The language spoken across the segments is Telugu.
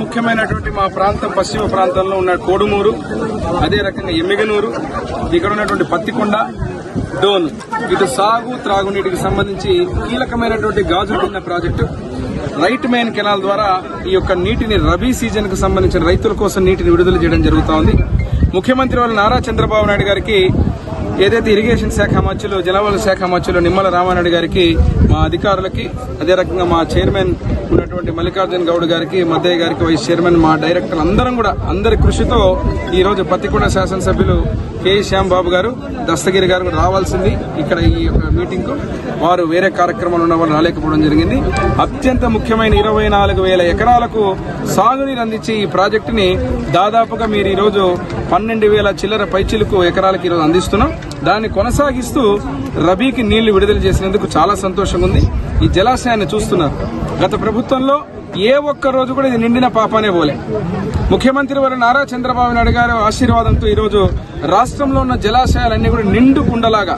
ముఖ్యమైనటువంటి మా ప్రాంతం పశ్చిమ ప్రాంతంలో ఉన్న కోడుమూరు అదే రకంగా ఎమ్మిగనూరు ఇక్కడ ఉన్నటువంటి పత్తికొండ డోన్. ఇటు సాగు త్రాగునీటికి సంబంధించి కీలకమైనటువంటి గాజు తిన్న ప్రాజెక్టు. రైట్ మెయిన్ కెనాల్ ద్వారా ఈ యొక్క నీటిని రబీ సీజన్కు సంబంధించిన రైతుల కోసం నీటిని విడుదల చేయడం జరుగుతోంది ముఖ్యమంత్రి వాళ్ళు నారా చంద్రబాబు నాయుడు గారికి ఏదైతే ఇరిగేషన్ శాఖ మధ్యలో జలవల శాఖ మధ్యలో నిమ్మల రామానాయుడు గారికి మా అధికారులకి అదే రకంగా మా చైర్మన్ ఉన్నటువంటి మల్లికార్జున గౌడ్ గారికి మద్దయ్య గారికి వైస్ చైర్మన్ మా డైరెక్టర్ అందరం కూడా అందరి కృషితో ఈరోజు పత్తికొండ శాసనసభ్యులు కె. శ్యామ్ బాబు గారు దస్తగిరి గారు కూడా రావాల్సింది ఇక్కడ ఈ యొక్క మీటింగ్ వారు వేరే కార్యక్రమాలు ఉన్న వాళ్ళు రాలేకపోవడం జరిగింది. అత్యంత ముఖ్యమైన ఇరవై నాలుగు వేల ఎకరాలకు సాగునీరు అందించే ఈ ప్రాజెక్టుని దాదాపుగా మీరు ఈరోజు పన్నెండు వేల చిల్లర పైచిలకు ఎకరాలకు ఈరోజు అందిస్తున్నాం. దాన్ని కొనసాగిస్తూ రబీకి నీళ్ళు విడుదల చేసినందుకు చాలా సంతోషంగా ఉంది. ఈ జలాశయాన్ని చూస్తున్నారు. గత ప్రభుత్వంలో ఏ ఒక్క రోజు కూడా ఇది నిండిన పాపానే పోలే. ముఖ్యమంత్రి వారు నారా చంద్రబాబు నాయుడు గారి ఆశీర్వాదంతో ఈరోజు రాష్ట్రంలో ఉన్న జలాశయాలన్నీ కూడా నిండు కుండలాగా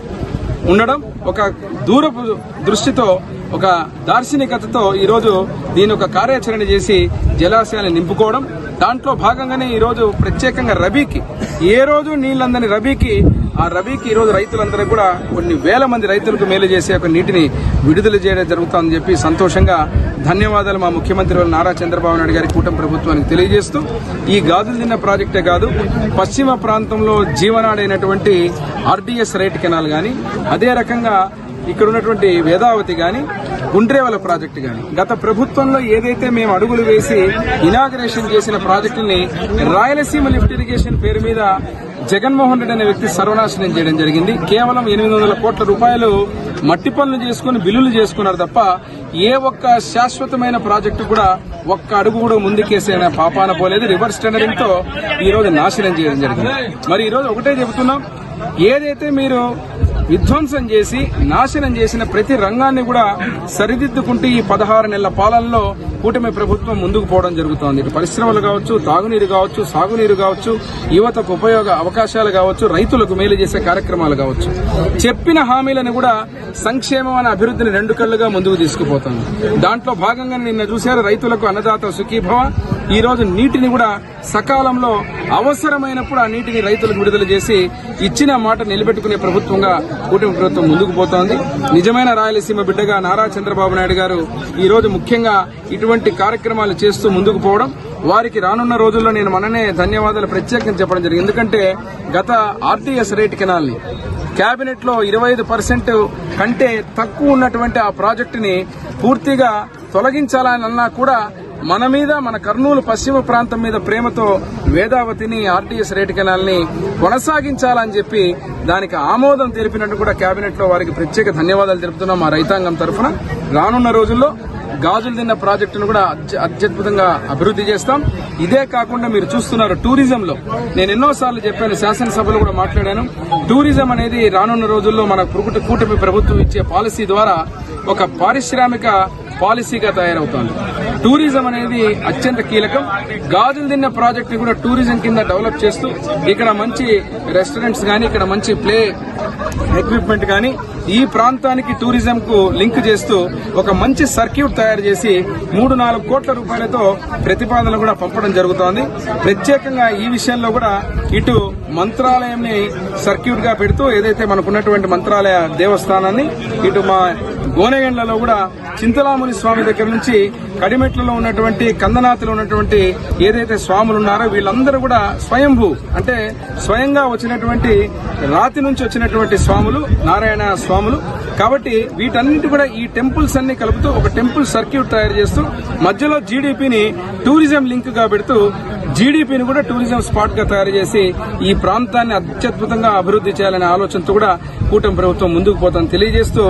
ఉండడం ఒక దూరపు దృష్టితో ఒక దార్శనికతతో ఈరోజు దీని ఒక కార్యాచరణ చేసి జలాశయాన్ని నింపుకోవడం దాంట్లో భాగంగానే ఈరోజు ప్రత్యేకంగా రబీకి ఏ రోజు నీళ్ళందని రబీకి ఆ రబీకి ఈరోజు రైతులందరూ కూడా కొన్ని వేల మంది రైతులకు మేలు చేసే ఒక నీటిని విడుదల చేయడం జరుగుతుందని చెప్పి సంతోషంగా ధన్యవాదాలు మా ముఖ్యమంత్రి నారా చంద్రబాబు నాయుడు గారి కూటమి ప్రభుత్వానికి తెలియజేస్తూ ఈ గాజులు తిన్న ప్రాజెక్టే కాదు పశ్చిమ ప్రాంతంలో జీవనాడైనటువంటి ఆర్డీఎస్ రైట్ కెనాల్ కానీ అదే రకంగా ఇక్కడ ఉన్నటువంటి వేదావతి గాని గుండ్రేవల ప్రాజెక్టు గాని గత ప్రభుత్వంలో ఏదైతే మేము అడుగులు వేసి ఇనాగరేషన్ చేసిన ప్రాజెక్టుల్ని రాయలసీమ లిఫ్ట్ ఇరిగేషన్ పేరు మీద జగన్మోహన్ రెడ్డి అనే వ్యక్తి సర్వనాశనం చేయడం జరిగింది. కేవలం ఎనిమిది వందల కోట్ల రూపాయలు మట్టి పనులు చేసుకుని బిల్లులు చేసుకున్నారు తప్ప ఏ ఒక్క శాశ్వతమైన ప్రాజెక్టు కూడా ఒక్క అడుగు కూడా ముందుకేసే పాపాన పోలేదు. రివర్స్ టెండరింగ్తో ఈ రోజు నాశనం చేయడం జరిగింది. మరి ఈ రోజు ఒకటే చెబుతున్నాం. ఏదైతే మీరు విధ్వంసం చేసి నాశనం చేసిన ప్రతి రంగాన్ని కూడా సరిదిద్దుకుంటూ ఈ పదహారు నెలల పాలనలో కూటమి ప్రభుత్వం ముందుకు పోవడం జరుగుతోంది. ఇటు పరిశ్రమలు కావచ్చు తాగునీరు కావచ్చు సాగునీరు కావచ్చు యువతకు ఉపయోగ అవకాశాలు కావచ్చు రైతులకు మేలు చేసే కార్యక్రమాలు కావచ్చు. చెప్పిన హామీలను కూడా సంక్షేమం అనే అభివృద్ధిని రెండు కళ్ళుగా ముందుకు తీసుకుపోతుంది. దాంట్లో భాగంగా నిన్న చూశారు రైతులకు అన్నదాత సుఖీభవ ఈ రోజు నీటిని కూడా సకాలంలో అవసరమైనప్పుడు ఆ నీటిని రైతులకు విడుదల చేసి ఇచ్చిన మాట నిలబెట్టుకునే ప్రభుత్వంగా కూటమి ప్రభుత్వం ముందుకు పోతోంది. నిజమైన రాయలసీమ బిడ్డగా నారా చంద్రబాబు నాయుడు గారు ఈరోజు ముఖ్యంగా ఇటువంటి కార్యక్రమాలు చేస్తూ ముందుకు పోవడం. వారికి రానున్న రోజుల్లో నేను మననే ధన్యవాదాలు ప్రత్యేకంగా చెప్పడం జరిగింది. ఎందుకంటే గత ఆర్టీఎస్ రేట్ కెనాల్ని కేబినెట్లో ఇరవై ఐదు పర్సెంట్ కంటే తక్కువ ఉన్నటువంటి ఆ ప్రాజెక్టుని పూర్తిగా తొలగించాలని అన్నా కూడా మన మీద మన కర్నూలు పశ్చిమ ప్రాంతం మీద ప్రేమతో వేదావతిని ఆర్టీఎస్ రేటు కెనాల్ని కొనసాగించాలని చెప్పి దానికి ఆమోదం తెలిపినట్టు కూడా కేబినెట్లో వారికి ప్రత్యేక ధన్యవాదాలు తెలుపుతున్నాం మా రైతాంగం తరఫున. రానున్న రోజుల్లో గాజులు తిన్న ప్రాజెక్టును కూడా అత్యద్భుతంగా అభివృద్ధి చేస్తాం. ఇదే కాకుండా మీరు చూస్తున్నారు టూరిజంలో. నేను ఎన్నోసార్లు చెప్పాను శాసనసభలో కూడా మాట్లాడాను. టూరిజం అనేది రానున్న రోజుల్లో మన కూటమి ప్రభుత్వం ఇచ్చే పాలసీ ద్వారా ఒక పారిశ్రామిక పాలసీగా తయారవుతోంది. టూరిజం అనేది అత్యంత కీలకం. గాజులు తిన్న ప్రాజెక్ట్ని కూడా టూరిజం కింద డెవలప్ చేస్తూ ఇక్కడ మంచి రెస్టారెంట్స్ కానీ ఇక్కడ మంచి ప్లే ఎక్విప్మెంట్ కానీ ఈ ప్రాంతానికి టూరిజం కు లింక్ చేస్తూ ఒక మంచి సర్క్యూట్ తయారు చేసి మూడు నాలుగు కోట్ల రూపాయలతో ప్రతిపాదనలు కూడా పంపడం జరుగుతోంది. ప్రత్యేకంగా ఈ విషయంలో కూడా ఇటు మంత్రాలయంని సర్క్యూట్గా పెడుతూ ఏదైతే మనకున్నటువంటి మంత్రాలయ దేవస్థానాన్ని ఇటు మా గోనెగండ్లలో కూడా చింతలాముని స్వామి దగ్గర నుంచి కడిమెట్లలో ఉన్నటువంటి కందనాథులు ఉన్నటువంటి ఏదైతే స్వాములు ఉన్నారో వీళ్ళందరూ కూడా స్వయంభూ అంటే స్వయంగా వచ్చినటువంటి రాతి నుంచి వచ్చినటువంటి స్వాములు నారాయణ స్వాములు. కాబట్టి వీటన్నిటి కూడా ఈ టెంపుల్స్ అన్ని కలుపుతూ ఒక టెంపుల్ సర్క్యూట్ తయారు చేస్తూ మధ్యలో జీడిపిని టూరిజం లింక్గా పెడుతూ జీడీపీని కూడా టూరిజం స్పాట్గా తయారు చేసి ఈ ప్రాంతాన్ని అత్యద్భుతంగా అభివృద్ధి చేయాలనే ఆలోచనతో కూడా కూటమి ప్రభుత్వం ముందుకు పోతాను తెలియజేస్తూ